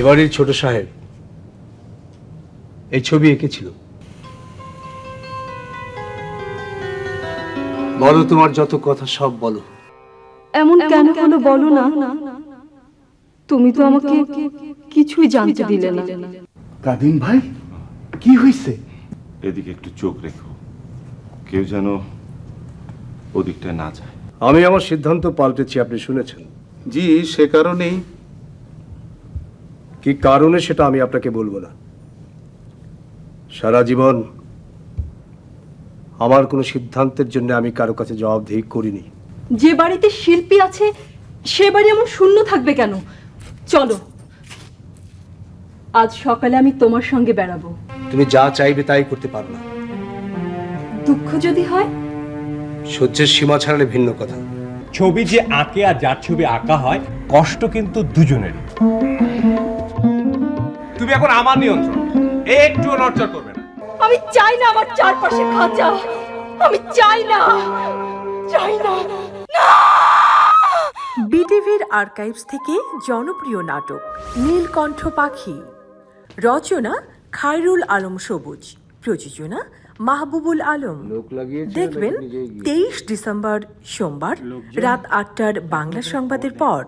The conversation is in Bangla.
এবারের ছোট সাহেব এই ছবি এঁকেছিল বলো তোমার যত কথা সব বলো। এমন কেন হলো বলো না? তুমি তো আমাকে কিছুই জানতে দিলে না। কাদিম ভাই কি হয়েছে এদিকে একটু চোখ রেখো। কেউ যেন ওদিকটায় না যায়। আমি আমার সিদ্ধান্ত পাল্টেছি আপনি শুনেছেন। জি সে কারণেই কি কারণে সেটা আমি আপনাকে বলব না? সারা জীবন আমার কোনো সিদ্ধান্তের জন্য আমি কারও কাছে জবাবদিহি করিনি। যে বাড়িতে শিল্পী আছে সে বাড়ি এমন শূন্য থাকবে কেন? চলো আজ সকালে আমি তোমার সঙ্গে বেড়াবো। তুমি যা চাইবে তাই করতে পারো না। দুঃখ যদি হয়? সহ্যের সীমা ছাড়ালে ভিন্ন কথা। ছবি যে আঁকে আর যার ছবি আঁকা হয় কষ্ট কিন্তু দুজনেরই। তুমি এখন আমার নিয়ন্ত্রণ। একটু নড়চড় করবে না। আমি চাই না আমার চারপাশে খাঁচা। আমি চাই না। চাই না। বিটিভির আর্কাইভস থেকে জনপ্রিয় নাটক নীলকণ্ঠ পাখি। রচনা খায়রুল আলম সবুজ। প্রযোজনা মাহবুবুল আলম। দেখবেন তেইশ ডিসেম্বর সোমবার রাত আটটার বাংলা সংবাদের পর।